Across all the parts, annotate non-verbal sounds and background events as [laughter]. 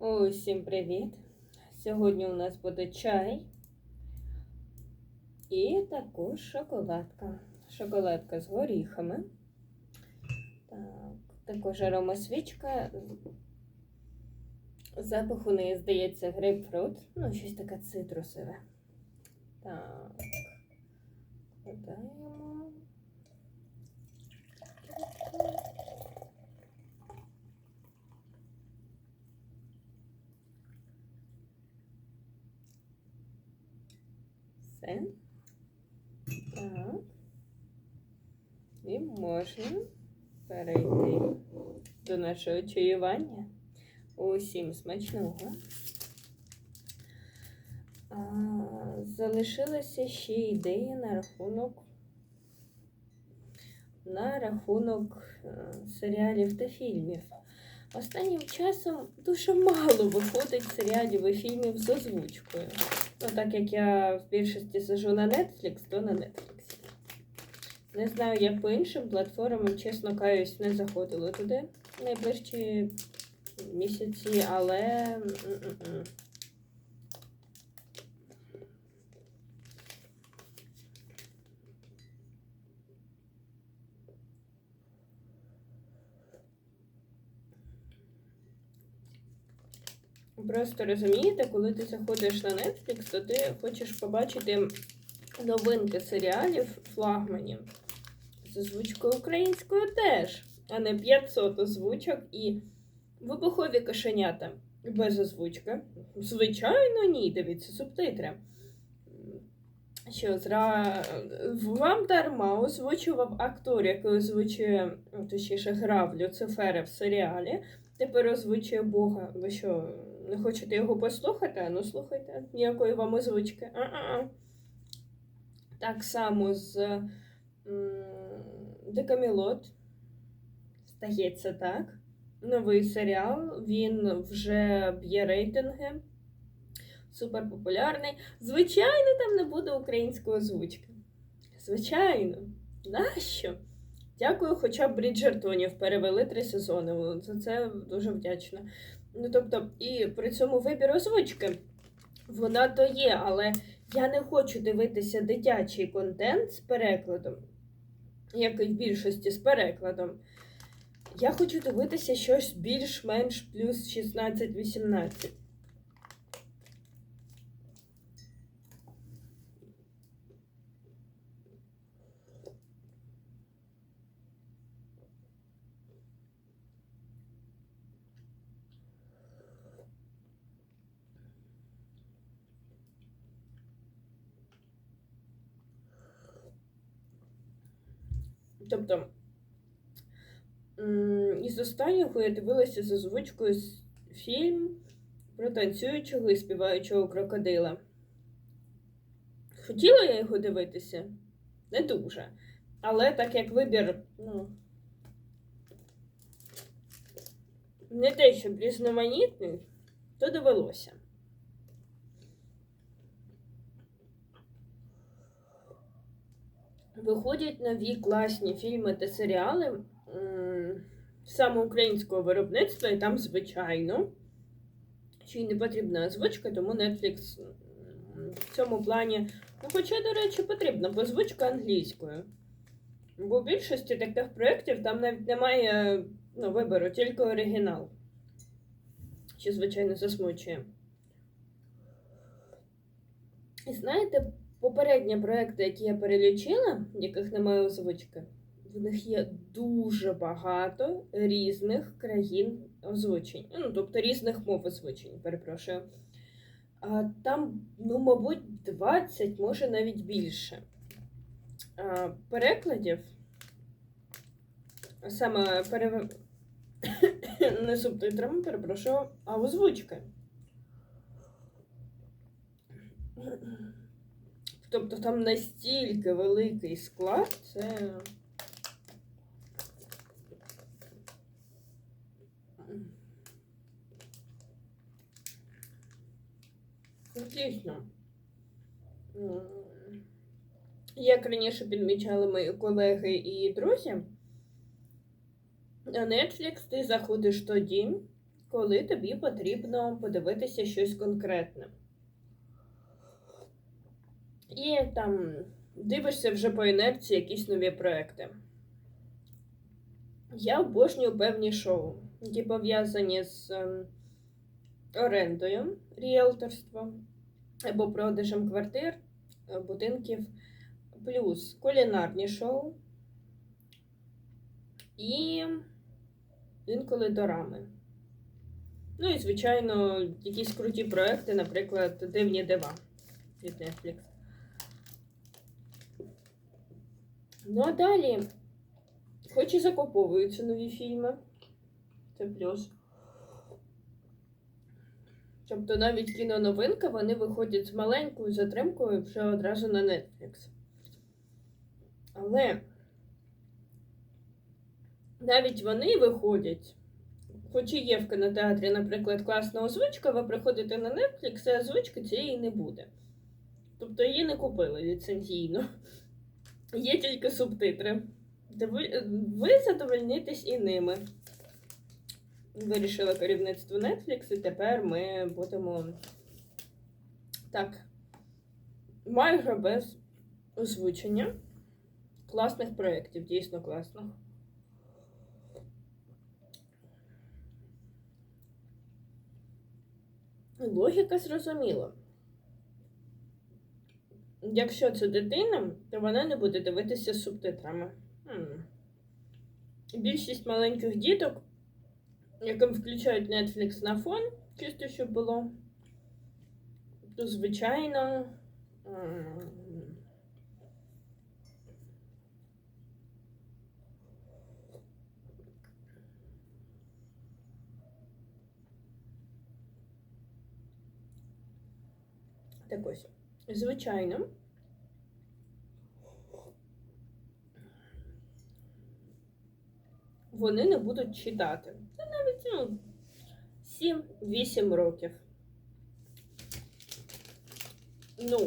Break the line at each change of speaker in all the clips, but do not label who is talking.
Усім привіт! Сьогодні у нас буде чай і також шоколадка. Шоколадка з горіхами. Так, також аромасвічка. Запах у неї, здається, грейпфрут. Ну, щось таке цитрусове. Так. Кладаємо. Так. І можна перейти до нашого чаювання. Усім смачного. А, залишилася ще ідея на рахунок на рахунок е, серіалів та фільмів. Останнім часом дуже мало виходить серіалів і фільмів з озвучкою. Ну, так як я в більшості сижу на Netflix, то на Netflix. Не знаю, як по іншим платформам, чесно каюсь, не заходила туди найближчі місяці, але. Просто розумієте, коли ти заходиш на Netflix, то ти хочеш побачити новинки серіалів флагманів з озвучкою українською теж, а не 500 озвучок і вибухові кошенята без озвучки. Звичайно, ні, дивіться субтитри. Що зра... вам дарма озвучував актор, який озвучує, точніше, грав Люцифера в серіалі. Тепер озвучує Бога. Ви що, не хочете його послухати? Ну слухайте, ніякої вам озвучки. А-а-а. Так само з м, Декамелот. Стається так. Новий серіал. Він вже б'є рейтинги. Супер популярний. Звичайно, там не буде української озвучки. Звичайно. Нащо? Дякую, хоча б Бріджертонів перевели три сезони. За це дуже вдячна. Ну, тобто, і при цьому вибір озвучки. Вона то є, але я не хочу дивитися дитячий контент з перекладом, як і в більшості з перекладом. Я хочу дивитися щось більш-менш плюс 16-18. Тобто, м, із останнього я дивилася з озвучкою з- фільм про танцюючого і співаючого крокодила. Хотіла я його дивитися? Не дуже. Але так як вибір, ну, не те, щоб різноманітний, то довелося. Виходять нові класні фільми та серіали саме українського виробництва, і там, звичайно, ще й не потрібна озвучка, тому Netflix в цьому плані, ну, хоча, до речі, потрібна бо озвучка англійською. Бо в більшості таких проєктів там навіть немає ну, вибору, тільки оригінал. Що, звичайно, засмучує. І знаєте, попередні проекти, які я перелічила, яких немає озвучки, в них є дуже багато різних країн озвучень. Ну, тобто різних мов озвучень, перепрошую. А там, ну, мабуть, 20, може навіть більше. А, перекладів. Саме перев... [coughs] не субтитрами, перепрошую, а озвучки. Тобто там настільки великий склад, це. Ну, Дійсно. Як раніше підмічали мої колеги і друзі, на Netflix ти заходиш тоді, коли тобі потрібно подивитися щось конкретне. І там дивишся вже по інерції якісь нові проекти. Я обожнюю певні шоу, які пов'язані з ем, орендою, ріелторством або продажем квартир, е, будинків, плюс кулінарні шоу і інколи дорами. Ну і, звичайно, якісь круті проекти, наприклад, Дивні дива від Netflix. Ну а далі, хоч і закуповуються нові фільми, це плюс. Тобто навіть кіноновинка, вони виходять з маленькою затримкою вже одразу на Netflix. Але навіть вони виходять, хоч і є в кінотеатрі, наприклад, класна озвучка, ви приходите на Netflix, і озвучки цієї не буде. Тобто її не купили ліцензійно. Є тільки субтитри. Ви задовольнитесь і ними. Вирішило керівництво Netflix, і тепер ми будемо так. Майже без озвучення класних проєктів, дійсно класних. Логіка зрозуміла. Якщо це дитина, то вона не буде дивитися з субтитрами. М. Більшість маленьких діток, яким включають Netflix на фон, чисто щоб було, то звичайно. Так ось, звичайно. Вони не будуть читати. Це 7-8 років. Ну,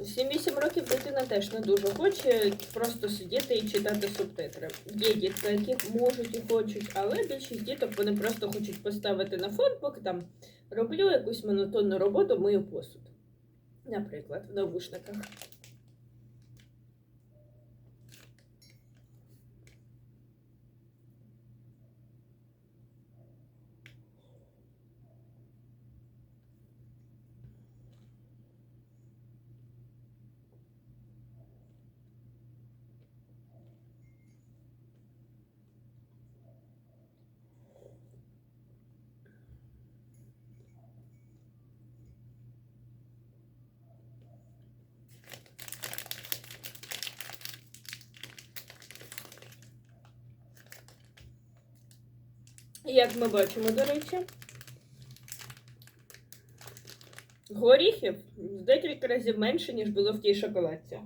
7-8 років дитина теж не дуже хоче просто сидіти і читати субтитри. Є дітки, які можуть і хочуть, але більшість діток вони просто хочуть поставити на фон, поки там роблю якусь монотонну роботу, мию посуд. Наприклад, в навушниках. Як ми бачимо, до речі, горіхів в декілька разів менше, ніж було в тій шоколадці.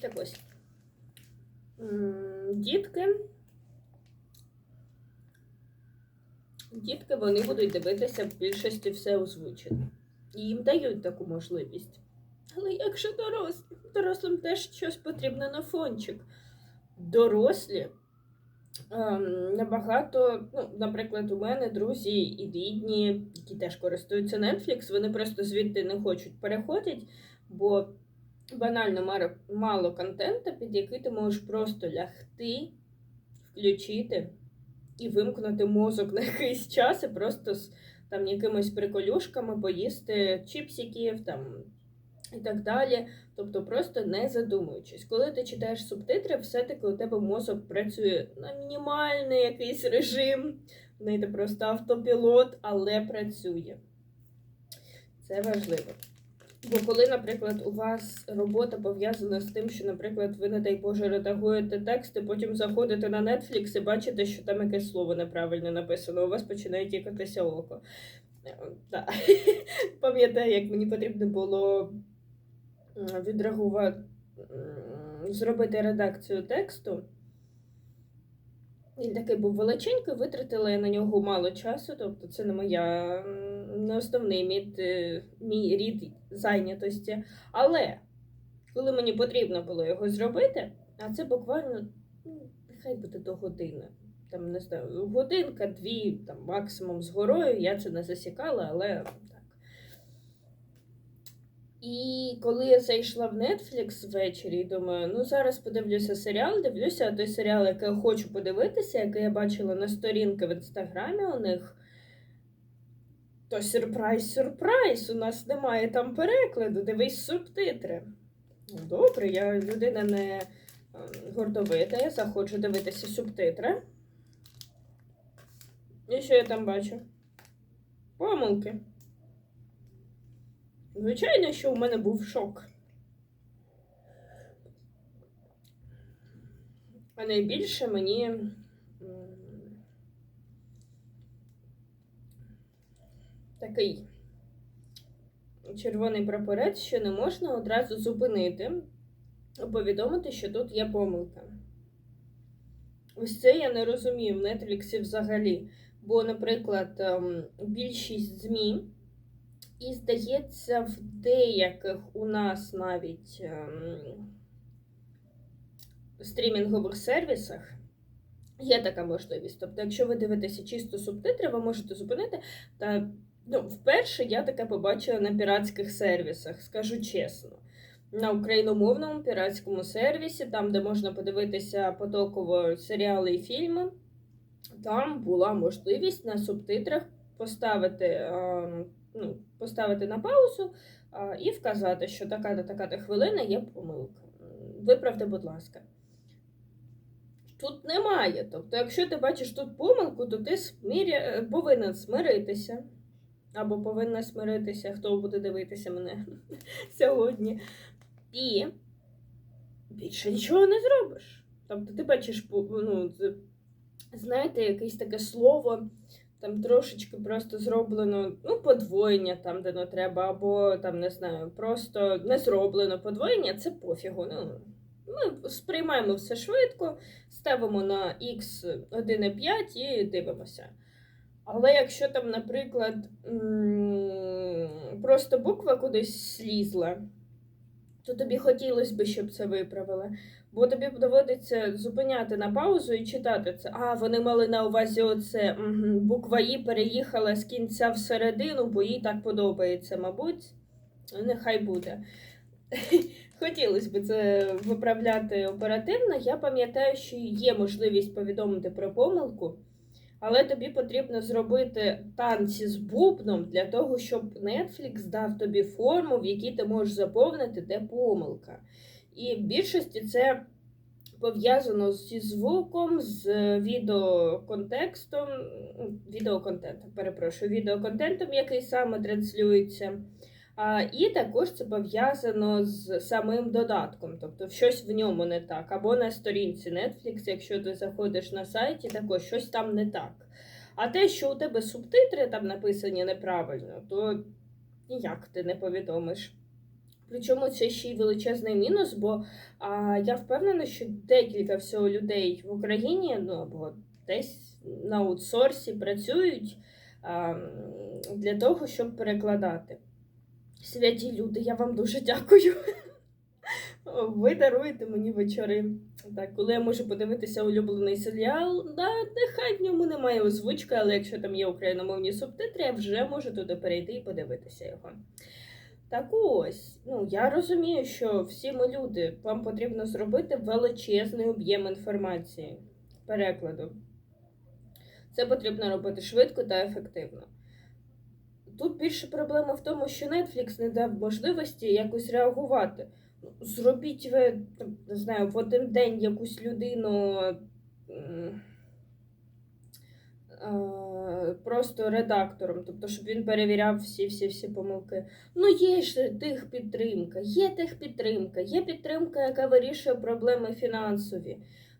Так ось. Дітки. Дітки вони будуть дивитися в більшості все озвучене. І їм дають таку можливість. Але як же дорослі? Дорослим теж щось потрібно на фончик. Дорослі ем, набагато, ну, наприклад, у мене друзі і рідні, які теж користуються Netflix, вони просто звідти не хочуть переходити, бо банально мало, контенту, під який ти можеш просто лягти, включити і вимкнути мозок на [laughs] якийсь час і просто з там якимись приколюшками поїсти чіпсиків, там і так далі. Тобто просто не задумуючись. Коли ти читаєш субтитри, все-таки у тебе мозок працює на мінімальний якийсь режим. Знаєте, просто автопілот, але працює. Це важливо. Бо коли, наприклад, у вас робота пов'язана з тим, що, наприклад, ви, не дай Боже, редагуєте тексти, потім заходите на Netflix і бачите, що там якесь слово неправильно написано, у вас починає тікатися око. Е, [laughs] Пам'ятаю, як мені потрібно було відреагувати, зробити редакцію тексту. Він такий був величенький, витратила я на нього мало часу, тобто це не моя не основний мій, е, мій рід зайнятості. Але коли мені потрібно було його зробити, а це буквально ну, нехай буде до години. Там не знаю, годинка, дві, там максимум з горою, я це не засікала, але. І коли я зайшла в Netflix ввечері, думаю, ну зараз подивлюся серіал, дивлюся той серіал, який я хочу подивитися, який я бачила на сторінки в інстаграмі у них. То сюрприз, сюрприз, у нас немає там перекладу, дивись субтитри. Ну, добре, я людина не е, гордовита, я заходжу дивитися субтитри. І що я там бачу? Помилки. Звичайно, що у мене був шок. А найбільше мені такий червоний прапорець, що не можна одразу зупинити, повідомити, що тут є помилка. Ось це я не розумію в Нетфліксі взагалі. Бо, наприклад, ем, більшість ЗМІ. І здається, в деяких у нас навіть ем, стрімінгових сервісах є така можливість. Тобто, якщо ви дивитеся чисто субтитри, ви можете зупинити. Та ну, вперше я таке побачила на піратських сервісах, скажу чесно. На україномовному піратському сервісі, там, де можна подивитися потоково серіали і фільми, там була можливість на субтитрах поставити. Ну, поставити на паузу а, і вказати, що така-то така-то хвилина є помилка. Виправте, будь ласка. Тут немає. Тобто, якщо ти бачиш тут помилку, то ти смиря... е, повинен смиритися. Або повинна смиритися, хто буде дивитися мене [laughs] сьогодні. І більше нічого не зробиш. Тобто, ти бачиш, ну, знаєте, якесь таке слово, там трошечки просто зроблено ну, подвоєння там, де не треба, або там не знаю, просто не зроблено подвоєння, це пофігу. Ну, ми сприймаємо все швидко, ставимо на x 1,5 і дивимося. Але якщо там, наприклад, просто буква кудись слізла, то тобі хотілося б, щоб це виправили. Бо тобі доводиться зупиняти на паузу і читати це. А, вони мали на увазі оце. Буква І переїхала з кінця всередину, бо їй так подобається, мабуть. Нехай буде. [laughs] Хотілося б це виправляти оперативно. Я пам'ятаю, що є можливість повідомити про помилку, але тобі потрібно зробити танці з бубном для того, щоб Netflix дав тобі форму, в якій ти можеш заповнити, де помилка. І в більшості це пов'язано зі звуком, з відеоконтекстом, відеоконтентом, перепрошую, відеоконтентом, який саме транслюється. А, і також це пов'язано з самим додатком, тобто щось в ньому не так. Або на сторінці Netflix, якщо ти заходиш на сайті, також щось там не так. А те, що у тебе субтитри там написані неправильно, то ніяк ти не повідомиш. Причому це ще й величезний мінус, бо а, я впевнена, що декілька всього людей в Україні, ну або десь на аутсорсі працюють а, для того, щоб перекладати. Святі люди, я вам дуже дякую. [laughs] Ви даруєте мені вечори. Так, коли я можу подивитися улюблений серіал, да, нехай в ньому немає озвучки, але якщо там є україномовні субтитри, я вже можу туди перейти і подивитися його. Так ось, ну я розумію, що всі ми люди, вам потрібно зробити величезний об'єм інформації перекладу. Це потрібно робити швидко та ефективно. тут більше проблема в тому, що Netflix не дав можливості якось реагувати. Зробіть ви, не знаю, в один день якусь людину просто редактором, тобто, щоб він перевіряв всі-всі-всі помилки. Ну, є ж техпідтримка, є техпідтримка, є підтримка, яка вирішує проблеми фінансові.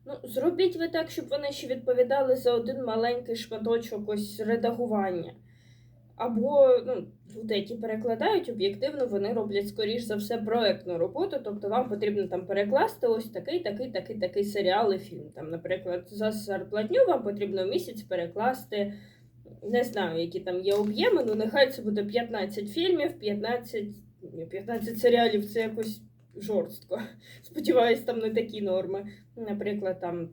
Ну, зробіть ви так, щоб вони ще відповідали за один маленький шматочок ось редагування. Або ну, люди, які перекладають об'єктивно, вони роблять скоріш за все проектну роботу. Тобто вам потрібно там перекласти ось такий, такий, такий, такий серіал і фільм. Там, наприклад, за зарплатню вам потрібно в місяць перекласти. Не знаю, які там є об'єми, ну нехай це буде 15 фільмів, 15, ні, 15 серіалів це якось жорстко. [laughs] Сподіваюсь, там не такі норми. Наприклад, там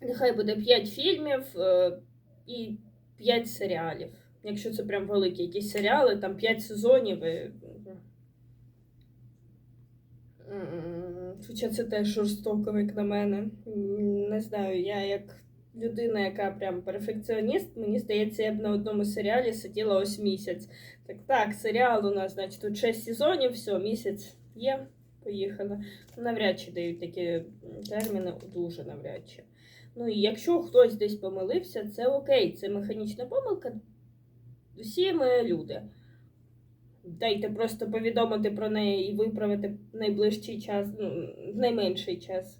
нехай буде 5 фільмів е, і 5 серіалів. Якщо це прям великі якісь серіали, там 5 сезонів. І... Хоча це теж жорстоко, як на мене. Не знаю, я як людина, яка прям перфекціоніст, мені здається, я б на одному серіалі сиділа ось місяць. Так, так, серіал у нас, значить, тут 6 сезонів, все, місяць є, поїхали. Навряд чи дають такі терміни, дуже навряд чи. Ну і якщо хтось десь помилився, це окей, це механічна помилка. Всі ми люди. Дайте просто повідомити про неї і виправити в найближчий час, ну, в найменший час.